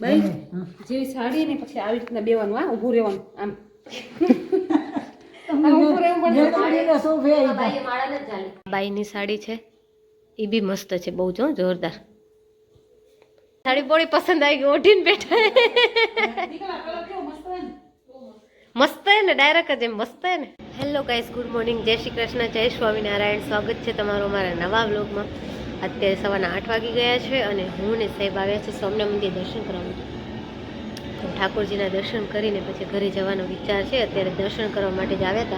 બાઈ જેવી સાડી ને પછી આવી રીતના બેવાનું આ ઊભું રહેવાનું આમ. બાઈની સાડી છે એ બી મસ્ત છે બહુ જો જોરદાર. સાડી બોડી પસંદ આવી ગઈ ઓઢીને બેઠા મસ્ત હે ને ડાયરેક્ટ જ એમ મસ્ત હે ને. હેલો ગાઈસ ગુડ મોર્નિંગ જય શ્રી કૃષ્ણ જય સ્વામિનારાયણ. સ્વાગત છે તમારું અમારા નવા વ્લોગમાં અત્યારે સવારના આઠ વાગી ગયા છે અને હું ને સાહેબ આવ્યા છે સોમનાથ મંદિર દર્શન કરવા. તો ઠાકોરજીના દર્શન કરીને પછી ઘરે જવાનો વિચાર છે. અત્યારે દર્શન કરવા માટે જ આવ્યા હતા.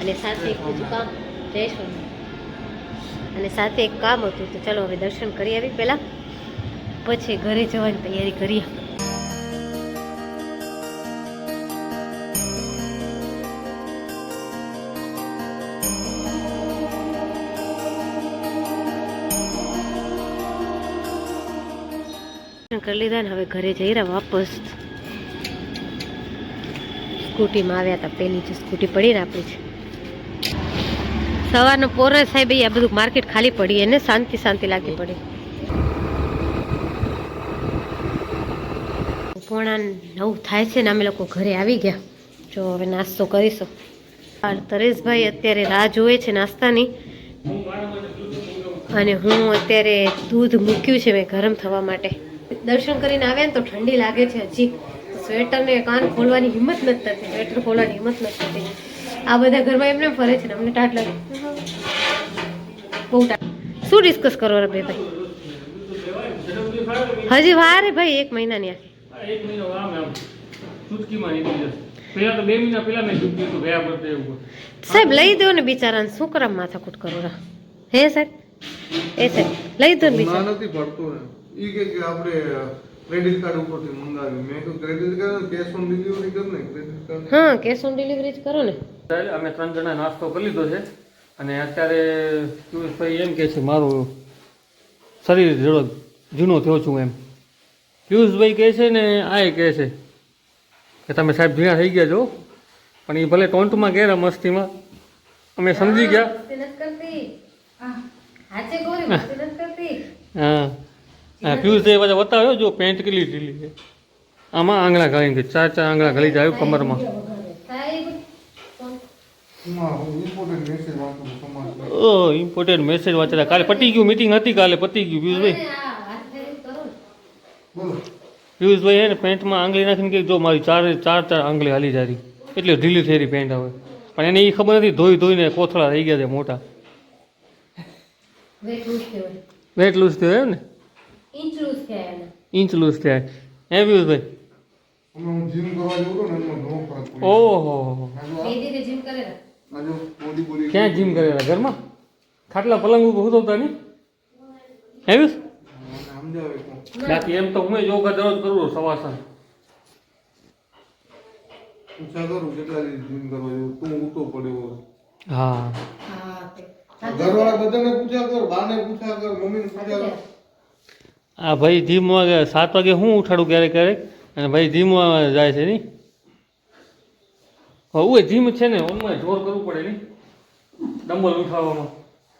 અને સાથે એક કામ. જય સ્વામી અને સાથે એક કામ હતું. તો ચલો હવે દર્શન કરી આવી પહેલાં. પછી ઘરે જવાની તૈયારી કરીએ. કરી લીધા ને હવે ઘરે જઈ રહ્યા વાપસ. સ્કૂટીમાં આવ્યા હતા, પેલી જે સ્કૂટી પડી ને આપણી છે. સવારનો પોરે સાહેબ આ બધું માર્કેટ ખાલી પડી એને શાંતિ શાંતિ લાગી પડી. પોણા નવ થાય છે ને, અમે લોકો ઘરે આવી ગયા. જો હવે નાસ્તો કરીશું. તરેશભાઈ અત્યારે રાહ જોવે છે નાસ્તાની. અને હું અત્યારે દૂધ મૂક્યું છે મેં ગરમ થવા માટે. દર્શન કરીને આવ્યા ને તો ઠંડી લાગે છે હજી. સ્વેટર ને કાન ખોલવાની હિંમત નથી થતી સ્વેટર ખોલવાની હિંમત નથી થતી. આ બધા ઘરમાં એમને ફરે છે ને અમને ટાટ લાગે. બહુ ટાટ. શું ડિસ્કસ કરો રે ભાઈ? હજી વાર હે ભાઈ એક મહિનાની આખી. એક મહિનો આમ આમ. ચૂટકીમાં નીકળી જશે. પેલા તો બે મહિના પેલા મેં ચૂટકી તો ગયા પડતે એવું સાહેબ લઈ દો ને બિચારાને શું કરવા માથાકૂટ કરો રા હે સાહેબ? એ સાહેબ લઈ દો ને ના બિચારા નથી પડતો ઈ કે કે આપણે ક્રેડિટ કાર્ડ ઉપરથી મંગાવ્યું. મેં તો credit card cash on delivery કર ને ક્રેડિટ કાર્ડ હા કેશ ઓન ડિલિવરી જ કરો ને. ચાલે અમે ત્રણ જણા નાસ્તો કરી લીધો છે. અને અત્યારે પિયુષભાઈ એમ કહે છે મારું શરીર જડો જૂનો થયો છું એમ. પિયુષભાઈ કહે છે ને આ કહે છે કે તમે સાહેબ જૂના થઈ ગયા છો પણ એ ભલે ટોન્ટમાં ગયા મસ્તીમાં અમે સમજી ગયા. હા. હા એ બધા બતાવ્યો જો પેન્ટ કેટલી ઢીલી છે. આમાં આંગળા ઘાલી ગઈ ચાર ચાર આંગળા ઘાલી જાય કમરમાં. ઓ ઇમ્પોર્ટન્ટ મેસેજ વાંચેલા કાલે પતી ગયું મીટિંગ હતી કાલે પતી ગયું પિયુષભાઈ. પિયુષભાઈ હે ને પેન્ટમાં આંગળી નાખીને કે જો મારી ચાર ચાર ચાર આંગળી હાલી જારી એટલે ઢીલી થઈ રહી પેન્ટ હવે. પણ એને એ ખબર નથી ધોઈ ધોઈને કોથળા થઈ ગયા છે મોટા. વેટ લૂઝ થયો એમ ને? ઇંચ લૂઝ થયા હે પિયુષભાઈ અમે હું જીમ કરવા જઉં તો ને એમાં ઘણો ફરક પડ્યો ઓહો. આજે બોડી બોડી ક્યાં જીમ કરેલા ઘરમાં? ખાટલા પલંગ ઉપર હોતા નહીં હે પિયુષ સમજાવે કોણ બાકી એમ તો હું યોગા દરરોજ કરું છું સવાર સાંજ. પૂછા કરું કેટલા દી જીમ કરવા જવું? તું ઉતો પડ્યો હા. ઘરવાળા બધાને પૂછા કર બાને પૂછા કર મમ્મીને પૂછા કર. આ ભાઈ ગયા સાત વાગે હું ઉઠાડું ક્યારેક ક્યારેક? અને ભાઈ જીમમાં જાય છે નહીં? હવે જીમ છે ને ઓનમાં જોર કરવું પડે નહીં? ડમ્બલ ઉઠાવવામાં.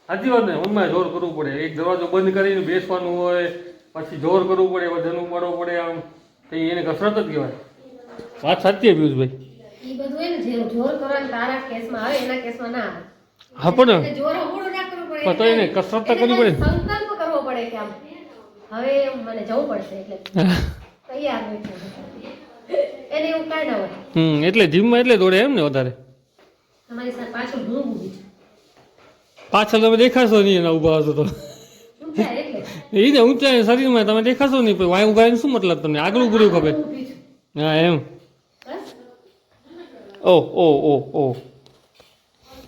સાચી વાત ને ઓનમાં જોર કરવું પડે. એક દરવાજો બંધ કરીને બેસવાનું હોય પછી જોર કરવું પડે વજન ઉપાડવું પડે આમ. તો એને કસરત જ કહેવાય. વાત સાચી છે પિયુષભાઈ. ઈ બધું એને જે જોર કરવાનું તારા કેસમાં આવે એના કેસમાં ના આવે. હા પણ તો એને કસરત તો કરવી પડે. સંકલ્પ કરવો પડે કે આમ. હવે મને જવું પડશે એટલે તૈયાર હોય છે. એને એવું કાંઈ ના હોય. હમ એટલે જીમમાં એટલે દોડે એમ ને વધારે? તમારી સાથે પાછળ હું ઊભી છું. પાછળ તમે દેખાશો નહીં એના ઊભા હશો તો. એ ને ઊંચા શરીરમાં તમે દેખાશો નહીં પણ વાય રહીને શું મતલબ તમને? આગળ રહેવું ખબર. હું એમ. ઓ ઓ ઓ ઓ.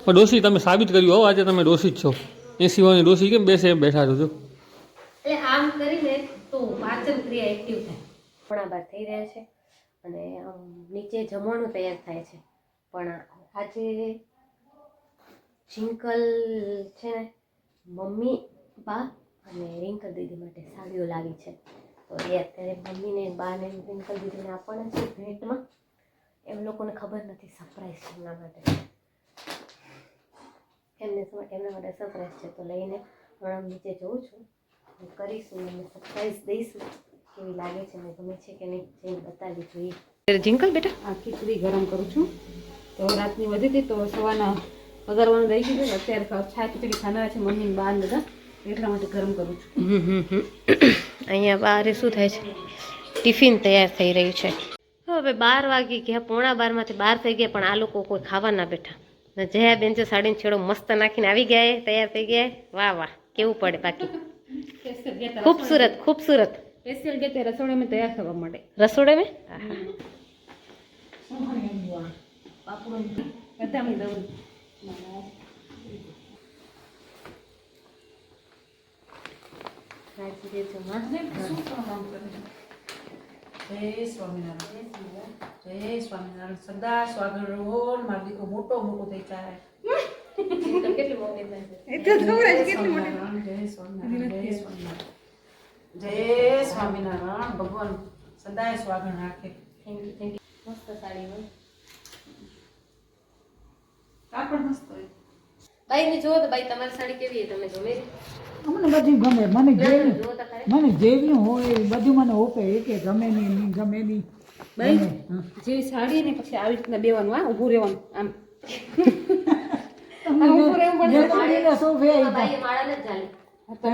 પણ ડોસી તમે સાબિત કર્યું હો આજે તમે ડોસી જ છો. એસી વાની ડોસી કેમ બેસે એમ બેઠા છો? આમ કરીને તો પાચન ક્રિયા એક્ટિવ થાય. ઘણા બાર થઈ રહ્યા છે અને નીચે જમવાનું તૈયાર થાય છે. પણ આજે જિંકલ છે ને, મમ્મી, બા અને રિંકલ દીદી માટે સાડીઓ લાવી છે. તો એ અત્યારે મમ્મીને, બાને રિંકલ દીદીને આપવાના છે ભેટમાં. એમ લોકોને ખબર નથી સરપ્રાઈઝ એમના માટે. એમને એમના માટે સરપ્રાઈઝ છે. તો લઈને હમણાં નીચે જઉં છું. કરીશું અને સરપ્રાઈઝ દઈશું કેવી લાગે છે અને ગમે છે કે નહીં જઈને બતાવી જોઈએ. જિંકલ બેટા? આ ખીચડી ગરમ કરું છું. તો રાતની વધી હતી તો સવારના પગારવાનું રહી ગયું અત્યારે ખ- છા ખીચડી ખાનારા છે મમ્મી ને બા બધા. એટલા માટે ગરમ કરું છું. હમ હમ હમ. અહીંયા બારે શું થાય છે? ટિફિન તૈયાર થઈ રહ્યું છે. હવે બાર વાગી ગયા પોણા બારમાંથી બાર થઈ ગયા પણ આ લોકો કોઈ ખાવા ના બેઠા. ને જયા બેન છે સાડીને છેડો મસ્ત નાખીને આવી ગયા એ, તૈયાર થઈ ગયા વાહ વાહ કેવું પડે બાકી. ખૂબસૂરત ખૂબસૂરત સ્પેશિયલ ગયા હતા રસોડામાં તૈયાર થવા માટે રસોડે મેં આહા. બધામાં દઉં રાખી દેજો માં. જય સ્વામિનારાયણ જય સ્વામિનારાયણ સદા સ્વાગત રહો ને મારો દીકરો મોટો મોટો થઈ જાય સ્વામિનારાયણ ભગવાન સદાય સ્વાગત રાખે થેન્ક યુ ને તો બાઈ તમારી સાડી કેવી તમે ગમે મને બધું ગમે મને જેવી મને જેવી હોય બધું મને ઓપે એક ગમે નહીં ગમે નહીં ભાઈ. જેવી સાડી ને પછી આવી રીતના બેવાનું હા ઊભું રહેવાનું આમ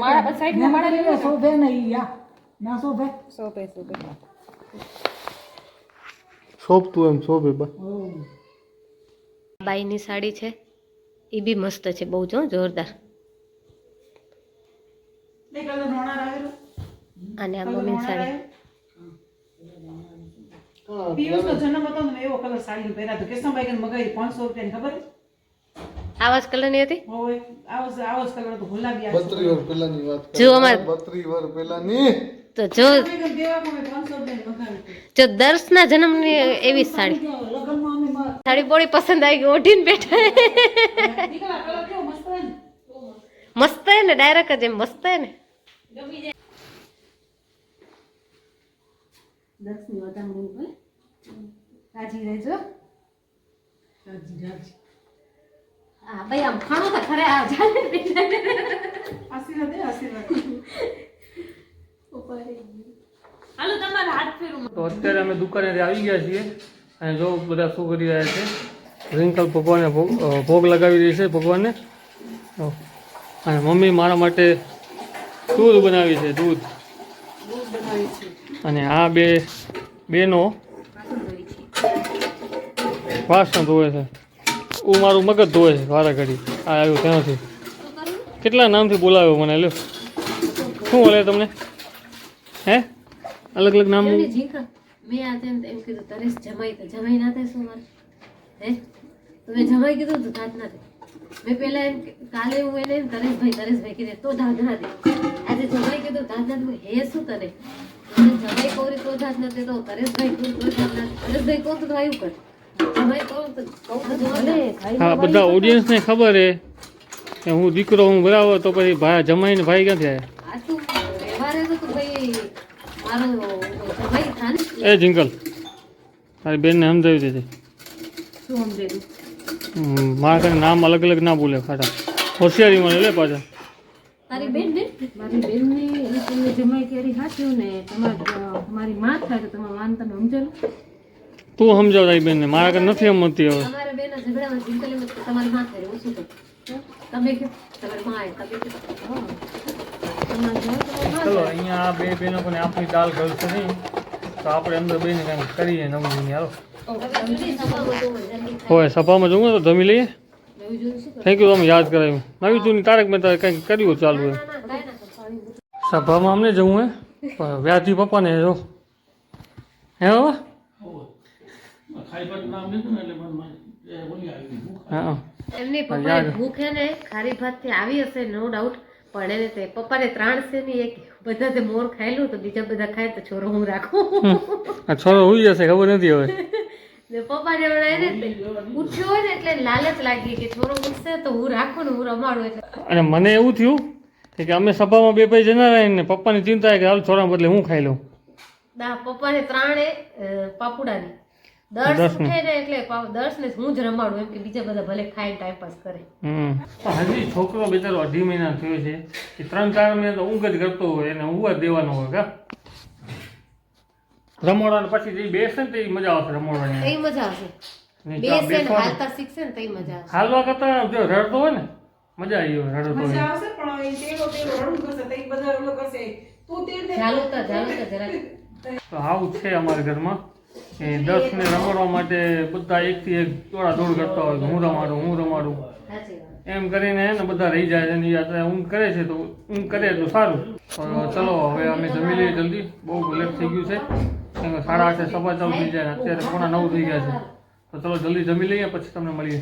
મારા સાઈડ ના નહીં યા. ના શોભતું એમ શોભે બા બાઈની સાડી છે. એ બી મસ્ત છે બહુ જો જોરદાર. અને આ મમ્મીની સાડી. પિયુષનો જન્મ હતો ને એવો કલર સાડી પહેર્યા તો કેશવભાઈ મગાવી પાંચસો રૂપિયાની ખબર છે? આવા જ કલરની હતી જ- અમાર તો જો. જો દર્શના જન્મની એવી જ સાડી. સાડી બોડી પસંદ આવી ગઈ ઓઢીને બેઠા. મસ્ત હે ને? ડાયરેક્ટ જ એમ મસ્ત હે ને. દસની વધામણી હોય રાજી રહેજો. રાજી, રાજી. હા ભાઈ આમ ખાણો તો ખરે આ આશીર્વાદ દે આશીર્વાદ. હાલો તમારા હાથ ફેરું તો અત્યારે અમે દુકાનેથી આવી ગયા છીએ અને જો બધા શું કરી રહ્યા છે રિંકલ ભગવાને ભોગ ભોગ લગાવી રહી છે ભગવાનને. અને મમ્મી મારા માટે દૂધ બનાવી છે દૂધ. અને આ બે બેનો વાસણ ધોવે છે. હું મારું મગજ ધોવે છે, વારા ઘડી. આ આવ્યું ત્યાંથી કેટલા નામથી બોલાવ્યો મને, લ્યો. શું બોલે તમને? હે? અલગ અલગ નામ મેં આજે એમ એમ કીધું તરેશ જમાઈ તો જમાઈ ના થાય શું મારે? હે? તો મેં જમાઈ કીધું તો ધાત ના મેં પહેલા એમ કાલે હું એને તરેશભાઈ તરેશભાઈ કીધે, તો ધાત ના દે આજે જમાઈ કીધું ધાત ના દે હે શું કરે? જમાઈ કોરી તો ધાત ના દે તો તરેશભાઈ કહું તો ધાત ના તરેશભાઈ કહું તો આવ્યું કર. હા બધા ઓડિયન્સને ખબર છે કે હું દીકરો હું બરાબર તો પછી ભાઈ જમાઈને ભાઈ જમાઈ થાને એ જિંકલ તારી બેનને સમજાવી દેજે શું સમજેલું હમ, મારા કઈ નામ અલગ અલગ ના બોલે ખાટા. હોશિયારી મને લે પાછા. તારી બેન ને? મારી બેન ને જમાઈ ત્યારે હાચ્યું ને તમારી મારી માં થાય તો તમારા માન તમે સમજેલું તું સમજાવ તારી બેન મારા કાંઈ નથી સમજતી હવે. બેના ઝઘડામાં એમ તમારી શું તમે કે તમારી માં તમે કે માં ચલો અહીંયા આ બે બેનો પણ આપણી દાલ ગળશે નહીં તો આપણે અંદર બેને કાંઈક કરીએ નવું જૂની હાલો. હોય સભામાં જવું તો જમી લઈએ. થેન્ક યુ તમે યાદ કરાવ્યું. નવી જૂની તારક મહેતા કંઈક કર્યું ચાલુ હોય. સભામાં અમને જવું હે પણ વ્યાજી પપ્પાને જો. હે બાબા? હા એમની યાદ. ભૂખ હે ને ખારી ભાતથી આવી હશે નો ડાઉટ પણ એને તે પપ્પાને ત્રાણ છે ને એક બધા તે મોર ખાયેલું તો બીજા બધા ખાય તો છોરો હું રાખું? આ છોરો હોઈ જશે ખબર નથી હવે. ને પપ્પાને હમણાં એને ઉઠ્યો હોય ને એટલે લાલચ લાગી કે છોરો ઉઠશે તો હું રાખું ને હું રમાડું એટલે. અને મને એવું થયું કે કે અમે સભામાં બે ભાઈ જનાર ને પપ્પાની ચિંતા કે હાલ છોરા બદલે હું ખાઈ લઉં. દા પપ્પાને ત્રાણે પાપુડાની. દર્શ ઉઠે ને એટલે દર્શ ને હું જ રમાડું એમ કે બીજા બધા ભલે ખાઈ ટાઈમ પાસ કરે. હમ. હજી છોકરો બિચારો અઢી મહિના થયો છે એ ત્રણ ચાર મહિના તો ઊંઘ જ કરતો હોય એને ઊંઘ જ દેવાનો હોય કા? રમોડા પછી જે બેસે ને તે મજા આવશે રમોડવાની તઈ મજા આવશે. બેસે ને હાલતા શીખશે ને તઈ મજા આવશે. હાલવા કરતા જો રડતો હોય ને મજા આવી હોય રડતો મજા આવશે પણ એ તેલો તેલો રડું કરશે તો બધા ઓલો કરશે. તું તેલ દે ઝાલુતા ઝાલુતા જરાક. તો આવું છે અમારા ઘરમાં. કે દસ ને રમાડવા માટે બધા એકથી એક દોડા દોડ કરતા હોય હું રમાડું હું રમાડું. એમ કરીને એને બધા રહી જાય છે અત્યારે ઊંઘ કરે છે તો ઊંઘ કરે તો સારું. ચલો, હવે અમે જમી લઈએ જલ્દી. બહુ લેટ થઈ ગયું છે. સાડા આઠે સવા ચાલુ થઈ જાય અત્યારે પોણા નવ થઈ ગયા છે. તો ચલો, જલ્દી જમી લઈએ, પછી તમને મળીએ.